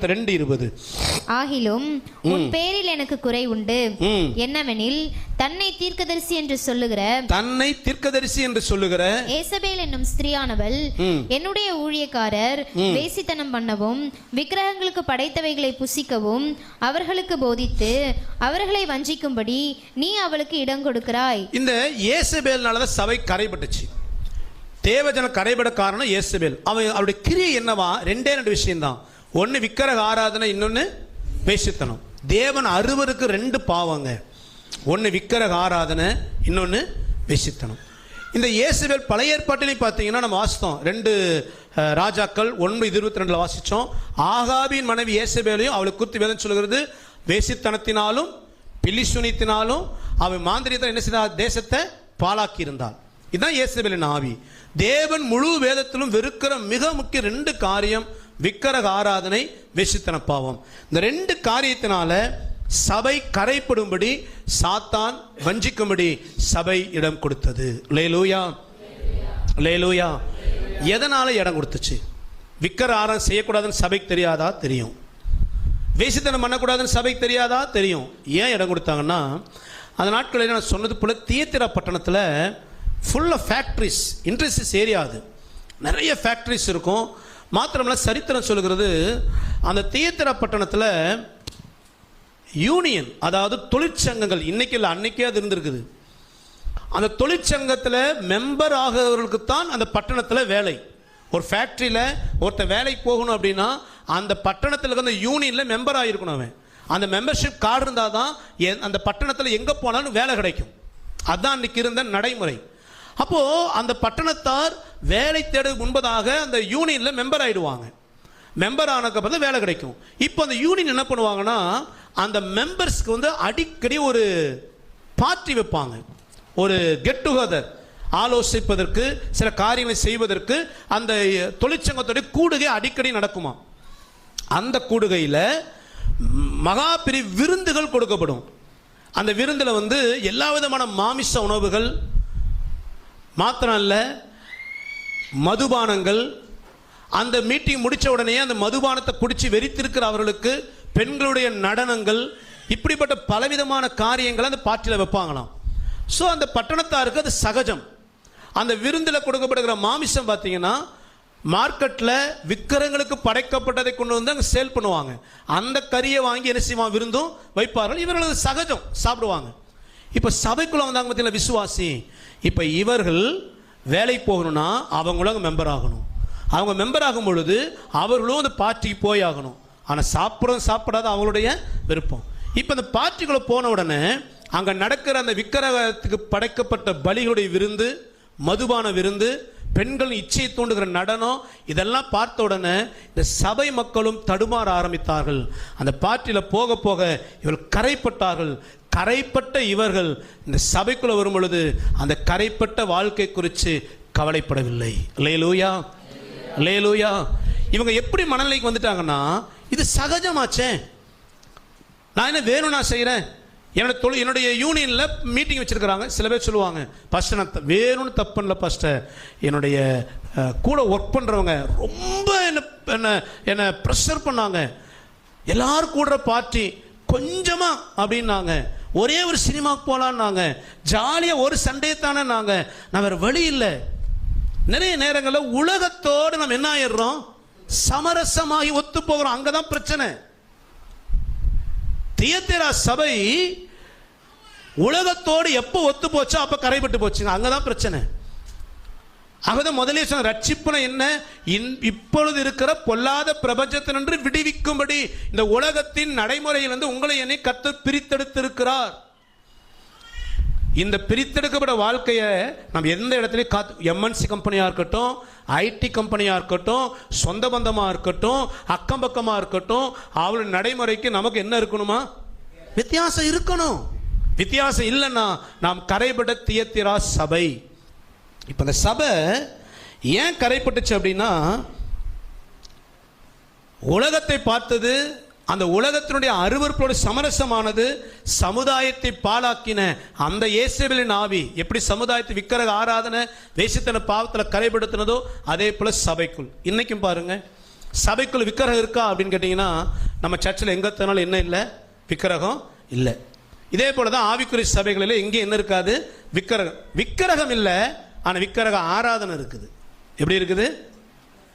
வெளிப்படுத்த ரெண்டு இருபது. ஆகிலும் உன் பேரில் எனக்கு குறை உண்டு. என்னவெனில் தன்னை தீர்க்கதரிசி என்று சொல்லுகிற தன்னை தீர்க்கதரிசி என்று சொல்லுகிற ஏசபேல் என்னும் ஸ்திரியானவள். என்னுடைய ஊழியக்காரர் வேசித்தனம் பண்ணவும் விக்கிரகங்களுக்கு படைத்தவைகளை புசிக்கவும் அவர்களுக்கு போதித்து அவர்களை வஞ்சிக்கும்படி நீ அவளுக்கு இடம் கொடுக்கிறாய். இந்த இயேசபேல்னால தான் சபை கரைபட்டுச்சு. தேவஜன கரைபட காரணம் இயேசபேல் அவன் அவருடைய கிரியை என்னவா? ரெண்டே ரெண்டு விஷயம்தான். ஒன்று விக்கிரக ஆராதனை இன்னொன்று வேசித்தனம் தேவன் அறுவருக்கு ரெண்டு பாவங்க. ஒன்று விக்கிரக ஆராதனை இன்னொன்று வேசித்தனம் இந்த இயேசுவேல் பழைய ஏற்பாட்டிலையும் பார்த்தீங்கன்னா நம்ம வாசித்தோம். ரெண்டு ராஜாக்கள் ஒன்று இருபத்தி ரெண்டில் வாசித்தோம் ஆகாபின் மனைவி இயேசுவேலையும் அவளை குறித்து வேதம் சொல்கிறது வேசித்தனத்தினாலும் பிலிசுனித்தினாலும் அவன் மாந்திரியத்தை என்ன செய்தார் தேசத்தை பாலாக்கி இருந்தாள் இதுதான் இயேசுவேலின் ஆவி. தேவன் முழு வேதத்திலும் வெறுக்கிற மிக முக்கிய ரெண்டு காரியம் விக்கிரக ஆராதனை வெசித்தன பாவம் இந்த ரெண்டு காரியத்தினால சபை கரைப்படும்படி சாத்தான் வஞ்சிக்கும்படி சபை இடம் கொடுத்தது. லேலூயா லேலூயா எதனால இடம் கொடுத்துச்சு? விக்கிர ஆராதனை செய்யக்கூடாதுன்னு சபைக்கு தெரியாதா? தெரியும். வேசித்தனம் பண்ணக்கூடாதுன்னு சபைக்கு தெரியாதா? தெரியும். ஏன் இடம் கொடுத்தாங்கன்னா அந்த நாட்களில் நான் சொன்னது போல தியத்திரா பட்டணத்தில் ஃபுல்லாக ஃபேக்ட்ரிஸ் இண்டஸ்ட்ரீஸ் ஏரியா அது. நிறைய ஃபேக்ட்ரிஸ் இருக்கும். மாத்திரமல்ல சரித்திரம் சொல்லுகிறது அந்த தியேத்திர பட்டணத்தில் யூனியன் அதாவது தொழிற்சங்கங்கள் இன்னைக்கு இல்லை அன்னைக்கே அது இருந்திருக்குது. அந்த தொழிற்சங்கத்தில் மெம்பர் ஆகிறவர்களுக்கு தான் அந்த பட்டணத்தில் வேலை. ஒரு ஃபேக்ட்ரியில் ஒருத்தர் வேலைக்கு போகணும் அப்படின்னா அந்த பட்டணத்தில் இருக்க அந்த யூனியனில் மெம்பர் ஆகிருக்கணும் அவன். அந்த மெம்பர்ஷிப் கார்டு இருந்தால் தான் எ- அந்த பட்டணத்தில் எங்கே போனாலும் வேலை கிடைக்கும். அதுதான் அன்றைக்கி இருந்த நடைமுறை. அப்போது அந்த பட்டணத்தார் வேலை தேட முன்பதாக அந்த யூனியனில் மெம்பர் ஆயிடுவாங்க. மெம்பர் ஆனதுக்கப்புறம் தான் வேலை கிடைக்கும். இப்போ அந்த யூனியன் என்ன பண்ணுவாங்கன்னா அந்த மெம்பர்ஸ்க்கு வந்து அடிக்கடி ஒரு பார்ட்டி வைப்பாங்க. ஒரு கெட் டுகெதர் ஆலோசிப்பதற்கு சில காரியங்களை செய்வதற்கு அந்த தொழிற்சங்கத்துடைய கூடுகை அடிக்கடி நடக்குமா? அந்த கூடுகையில் மகா பெரிய விருந்துகள் கொடுக்கப்படும். அந்த விருந்தில் வந்து எல்லா விதமான மாமிச உணவுகள் மாத்திரம் இல்ல மதுபானங்கள் அந்த மீட்டிங் முடித்த உடனே அந்த மதுபானத்தை குடித்து வெறித்திருக்கிற அவர்களுக்கு பெண்களுடைய நடனங்கள் இப்படிப்பட்ட பலவிதமான காரியங்களை அந்த பார்ட்டியில் வைப்பாங்களாம். ஸோ அந்த பட்டணத்தாருக்கு அது சகஜம். அந்த விருந்தில் கொடுக்கப்படுகிற மாமிசம் பார்த்தீங்கன்னா மார்க்கெட்டில் விக்கிரங்களுக்கு படைக்கப்பட்டதை கொண்டு வந்து அங்கே சேல் பண்ணுவாங்க. அந்த கறியை வாங்கி என்ன செய்வான் விருந்தும் வைப்பார்கள். இவர்கள் சகஜம். சாப்பிடுவாங்க. இப்போ சபைக்குள்ளே வந்தாங்க பார்த்தீங்களா விசுவாசி? இப்போ இவர்கள் வேலைக்கு போகணும்னா அவங்களும் அங்கே மெம்பர் ஆகணும். அவங்க மெம்பர் ஆகும் பொழுது அவர்களும் அந்த பார்ட்டிக்கு போய் ஆகணும். ஆனால் சாப்பிட்றது சாப்பிடாத அவங்களுடைய விருப்பம். இப்போ அந்த பார்ட்டிக்குள்ளே போன உடனே அங்கே நடக்கிற அந்த விக்கிரகத்துக்கு படைக்கப்பட்ட பலிகளுடைய விருந்து மதுபான விருந்து பெண்கள் இச்சையை தூண்டுகிற நடனம் இதெல்லாம் பார்த்த உடனே இந்த சபை மக்களும் தடுமாற ஆரம்பித்தார்கள். அந்த பார்ட்டியில் போக போக இவர்கள் கரைப்பட்டார்கள். கரைப்பட்ட இவர்கள் இந்த சபைக்குள்ளே வரும் பொழுது அந்த கரைப்பட்ட வாழ்க்கை குறித்து கவலைப்படவில்லை. லேலூயா லேலூயா இவங்க எப்படி மனநிலைக்கு வந்துட்டாங்கன்னா இது சகஜமாச்சே. நான் என்ன வேணும் நான் செய்கிறேன் என்னோட தொழில் என்னுடைய யூனியனில் மீட்டிங் வச்சுருக்கிறாங்க. சில பேர் சொல்லுவாங்க ஃபஸ்ட்டு நான் த- வேணும்னு தப்பு ஃபஸ்ட்டு என்னுடைய கூட ஒர்க் பண்ணுறவங்க ரொம்ப என்ன என்ன என்னை ப்ரெஷர் பண்ணாங்க. எல்லாரும் கூடுற பார்ட்டி கொஞ்சமாக அப்படின்னாங்க. ஒரே ஒரு சினிமாவுக்கு போகலான்னாங்க ஜாலியாக ஒரு சண்டே தானே நாங்கள் நான் வேறு வழி இல்லை. நிறைய நேரங்களில் உலகத்தோடு நம்ம என்ன ஆயிடுறோம்? சமரசமாகி ஒத்து போகிறோம். அங்கே தான் பிரச்சனை. தியத்திரா சபை உலகத்தோடு எப்போ ஒத்து போச்சோ அப்போ கரைபட்டு போச்சுங்க. அங்கே தான் பிரச்சனை. ஆகதான் முதலே சொன்ன ரட்சிப்புனா என்ன? இன்- இப்பொழுது இருக்கிற பொல்லாத பிரபஞ்சத்தினின்று விடுவிக்கும்படி இந்த உலகத்தின் நடைமுறையிலிருந்து உங்களை என்னை கத்து பிரித்தெடுத்திருக்கிறார். இந்த பிரித்தெடுக்கப்பட்ட வாழ்க்கையை நம்ம எந்த இடத்துலையும் காத்து எம்என்சி கம்பெனியாக இருக்கட்டும் ஐடி கம்பெனியாக இருக்கட்டும் சொந்த பந்தமாக இருக்கட்டும் அக்கம் பக்கமாக இருக்கட்டும் அவளுடைய நடைமுறைக்கு நமக்கு என்ன இருக்கணுமா? வித்தியாசம் இருக்கணும். வித்தியாசம் இல்லைன்னா நாம் கரைபட தியத்திரா சபை. இப்போ இந்த சபை ஏன் கரைப்பட்டுச்சு அப்படின்னா உலகத்தை பார்த்தது அந்த உலகத்தினுடைய அருவருப்போடு சமரசமானது சமுதாயத்தை பாழாக்கின அந்த இயேசுவின் ஆவி எப்படி சமுதாயத்தை விக்கிரக ஆராதனை தேசத்தின பாவத்தில் கரைப்படுத்தினதோ அதே போல சபைக்குள். இன்னைக்கும் பாருங்க சபைக்குள் விக்கிரகம் இருக்கா அப்படின்னு கேட்டிங்கன்னா நம்ம சர்ச்சில் எங்கே தனாலும் என்ன இல்லை? விக்கிரகம் இல்லை. இதே போல தான் ஆவிக்குறி சபைகளில் எங்கே என்ன இருக்காது? விக்கிரகம். விக்கிரகம் இல்லை ஆனால் விக்கிரக ஆராதனை இருக்குது. எப்படி இருக்குது?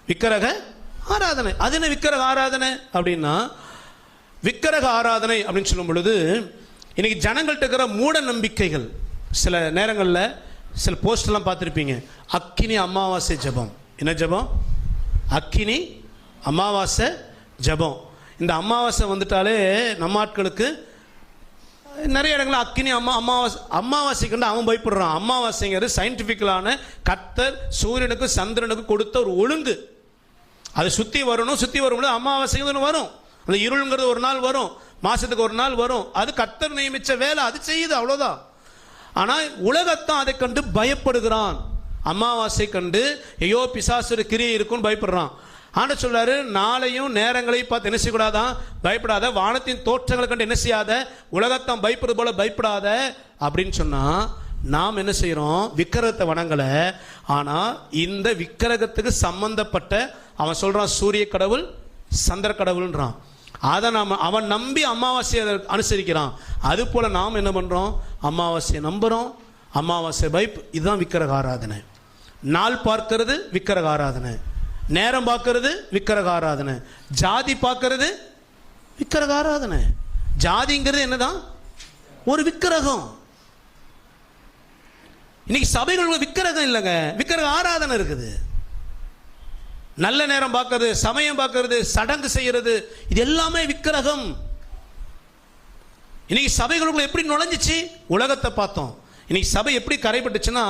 விக்கிரக ஆராதனை. அது என்ன விக்கிரக ஆராதனை? அப்படின்னா விக்கிரக ஆராதனை அப்படின்னு சொல்லும் பொழுது இன்னைக்கு ஜனங்கள்ட்ட இருக்கிற மூட நம்பிக்கைகள் சில நேரங்களில் சில போஸ்ட்லாம் பார்த்துருப்பீங்க. அக்கினி அமாவாசை ஜெபம். என்ன ஜெபம்? அக்கினி அமாவாசை ஜெபம். இந்த அமாவாசை வந்துட்டாலே நம்ம ஆட்களுக்கு நிறைய இடங்களில் அக்கினி அம்மா அமாவாசை அமாவாசைக்கு அவன் பயப்படுறான். அமாவாசைங்கிறது சயின்டிஃபிக்கலான கத்தர் சூரியனுக்கு சந்திரனுக்கு கொடுத்த ஒரு ஒழுங்கு. அது சுற்றி வரணும் சுற்றி வரும்போது அமாவாசைங்கிறது வரும். அந்த இருளுங்கிறது ஒரு நாள் வரும். மாதத்துக்கு ஒரு நாள் வரும். அது கத்தர் நியமித்த வேலை அது செய்யுது அவ்வளோதான் ஆனால் உலகத்தான் அதை கண்டு பயப்படுகிறான். அமாவாசை கண்டு ஐயோ பிசாசுரு கிரியை இருக்கும்னு பயப்படுறான். ஆண்டு சொல்றாரு நாளையும் நேரங்களையும் பார்த்து என்ன செய்யக்கூடாதான்? பயப்படாத வானத்தின் தோற்றங்களை கண்டு என்ன செய்யாத உலகத்தான் பயப்படுறது போல பயப்படாத அப்படின்னு சொன்னா நாம் என்ன செய்கிறோம் விக்கிரகத்தை வணங்கலை ஆனால் இந்த விக்கிரகத்துக்கு சம்பந்தப்பட்ட அவன் சொல்றான் சூரிய கடவுள் சந்திர கடவுள்ன்றான். அதை நாம் அவன் நம்பி அமாவாசையை அனுசரிக்கிறான். அது போல நாம் என்ன பண்ணுறோம் அமாவாசையை நம்புகிறோம் அமாவாசை பைப் இதுதான் விக்கிரக ஆராதனை. நாள் பார்க்கிறது விக்கிரக ஆராதனை. நேரம் பார்க்கறது விக்கிரக ஆராதனை ஜாதி பார்க்கறது விக்கிரக ஆராதனை ஜாதிங்கிறது என்னதான்? ஒரு விக்கிரகம். இன்னைக்கு சபைகள் விக்கிரகம் இல்லைங்க. விக்கிரக ஆராதனை இருக்குது. நல்ல நேரம் பார்க்கறது சமயம் பார்க்கறது சடங்கு செய்யறது இது எல்லாமே விக்கிரகம். இன்னைக்கு சபைகளுக்குள்ள எப்படி நுழைஞ்சிச்சு? உலகத்தை பார்த்தோம். இன்னைக்கு சபை எப்படி கரைப்பட்டுச்சுன்னா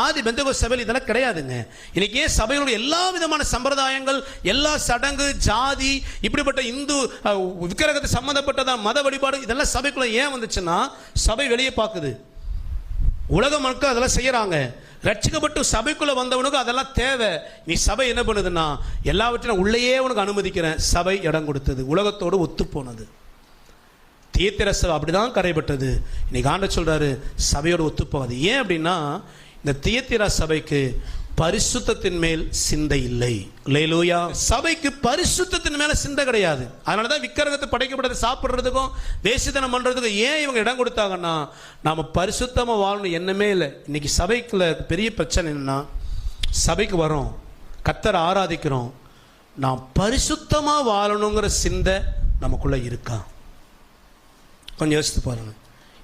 ஆதி பெந்தகோ சபையில் இதெல்லாம் கிடையாதுங்க. இன்னைக்கு ஏன் சபைகளுடைய எல்லா விதமான சம்பிரதாயங்கள் எல்லா சடங்கு ஜாதி இப்படிப்பட்ட இந்து விக்கிரகத்தை சம்மந்தப்பட்டதான் மத வழிபாடு இதெல்லாம் சபைக்குள்ள ஏன் வந்துச்சுன்னா சபை வெளியே பார்க்குது உலக மக்கள் அதெல்லாம் செய்கிறாங்க ரட்சிக்கப்பட்டு சபைக்குள்ளே வந்தவனுக்கு அதெல்லாம் தேவை. நீ சபை என்ன பண்ணுதுன்னா எல்லாவற்றையும் உள்ளேயே உனக்கு அனுமதிக்கிறேன். சபை இடம் கொடுத்தது. உலகத்தோடு ஒத்து போனது தீர்த்திர சபை அப்படிதான் கரைப்பட்டது இன்னைக்கு ஆண்ட சொல்றாரு சபையோடு ஒத்து போகாது ஏன் அப்படின்னா இந்த தீர்த்திர சபைக்கு பரிசுத்தத்தின் மேல் சிந்தை இல்லை. லேலூயா சபைக்கு பரிசுத்தத்தின் மேல சிந்தை கிடையாது. அதனால தான் விக்கிரகத்தை படைக்கப்பட்டதை சாப்பிட்றதுக்கும் வேசித்தனம் பண்றதுக்கும் ஏன் இவங்க இடம் கொடுத்தாங்கன்னா நாம பரிசுத்தமா வாழணும் எண்ணமே இல்லை. இன்னைக்கு சபைக்குள்ள பெரிய பிரச்சனை என்னன்னா சபைக்கு வரோம் கத்தரை ஆராதிக்கிறோம். நாம் பரிசுத்தமா வாழணுங்கிற சிந்தை நமக்குள்ள இருக்கா? கொஞ்சம் யோசித்து பாருங்க.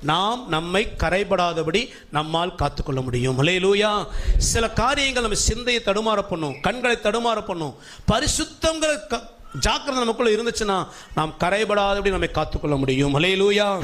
நாம் நம்மை கரைபடாதபடி நம்மால் காத்துக்கொள்ள முடியும். லூயா சில காரியங்கள் நம்ம சிந்தையை தடுமாற பண்ணும் கண்களை தடுமாற பண்ணும். பரிசுத்தங்கிற க- ஜாக்கிரதை நமக்குள்ள இருந்துச்சுன்னா நாம் கரைபடாதபடி நம்மை காத்துக்கொள்ள முடியும். லூயா